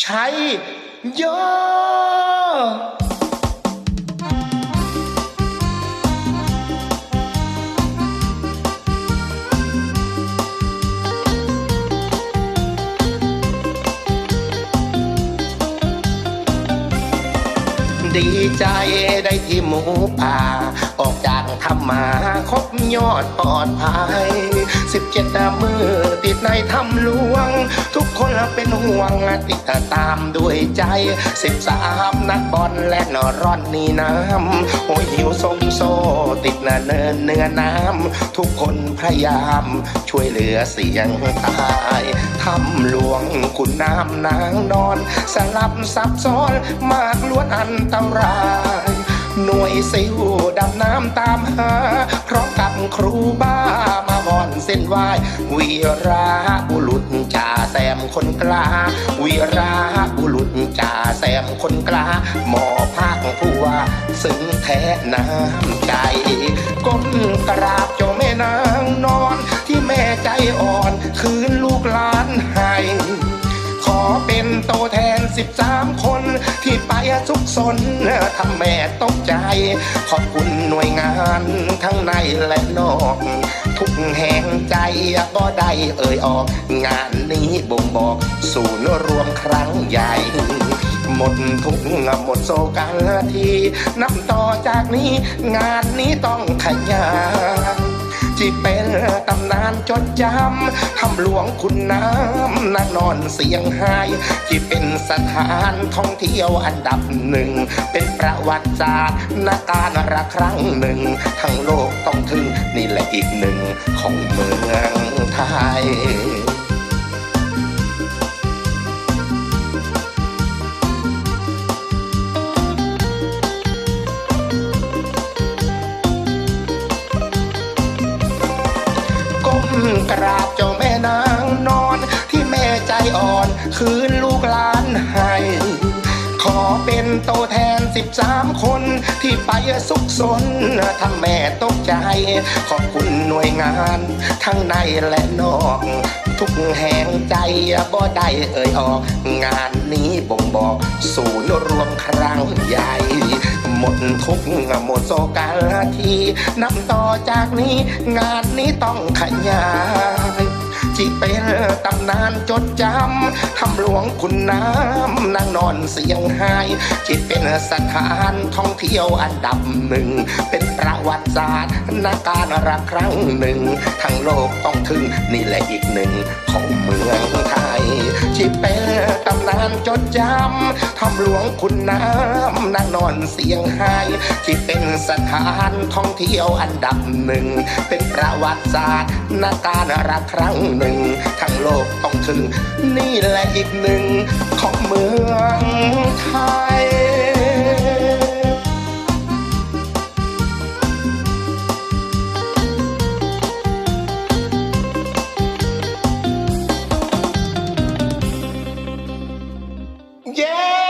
ใช้เยอะ ดีใจได้ที่หมูป่า ออกจากทำมาครบยอดปลอดภัยสิบเจ็ดมือติดในถ้ำหลวง ทุกคนเป็นห่วงติดตามด้วยใจสิบสามนักบอลและนอร่อนนี่น้ำโอ้ยหิวทรงโซ ติดเนินเนื้อน้ำ ทุกคนพยายาม ช่วยเหลือเสียงตายถ้ำหลวงคุณน้ำนางนอน สลับซับซ้อนมากล้วนอันตรายหน่วยซิวดำน้ำตามหาพร้อมกับครูบ้ามาบอนเส้นไหววีราบุรุษจ่าแซมคนกล้าวีราบุรุษจ่าแซมคนกล้าหมอภาคผู้ว่า ซึ้งแท้น้ำใจ ก้มกราบเจ้าแม่นางนอนที่แม่ใจอ่อน คืนลูกหลานให้ ขอเป็นโตแทนสิบสามคน ที่ไปทุกสนทำแม่ตกใจ ขอบคุณหน่วยงานทั้งในและนอก ทุกแห่งใจก็ได้เอ่ยออก งานนี้บ่งบอกศูนย์รวมครั้งใหญ่หมดทุกหมดโศกันทีนับต่อจากนี้ งานนี้ต้องขยาย ที่เป็นตำนานจดจำทำหลวงคุณน้ำนางนอนเสียงไห้ที่เป็นสถานท่องเที่ยวอันดับหนึ่ง เป็นประวัติศาสตร์นาการระครั้งหนึ่ง ทั้งโลกต้องถึงนี่แหละอีกหนึ่งของเมืองไทย กราบเจ้าแม่นางนอนที่แม่ใจอ่อนคืนลูกหลานให้ขอเป็นตัวแทนสิบสามคนที่ไปสุขสนทำแม่ตกใจ ขอบคุณหน่วยงานทั้งในและนอก ทุกแห่งใจบ่ได้เอ่ยออก งานนี้บ่งบอก ศูนย์รวมครั้งใหญ่ หมดทุกหมดโศกาลทีนับต่อจากนี้ งานนี้ต้องขยาย ที่เป็นตำนานจดจำทำหลวงคุณน้ำนางนอนเสียงไห้ที่เป็นสถานท่องเที่ยวอันดับหนึ่ง เป็นประวัติศาสตร์นาการรักครั้งหนึ่ง ทั้งโลกต้องถึงนี่แหละอีกหนึ่งของเมืองไทยที่เป็นตำนานจดจำทำหลวงคุณน้ำนางนอนเสียงไห้ที่เป็นสถานท่องเที่ยวอันดับหนึ่ง เป็นประวัติศาสตร์นาการรักครั้งหนึ่ง ทั้งโลกต้องถึง นี่แหละอีกหนึ่งของเมืองไทย耶！Yeah!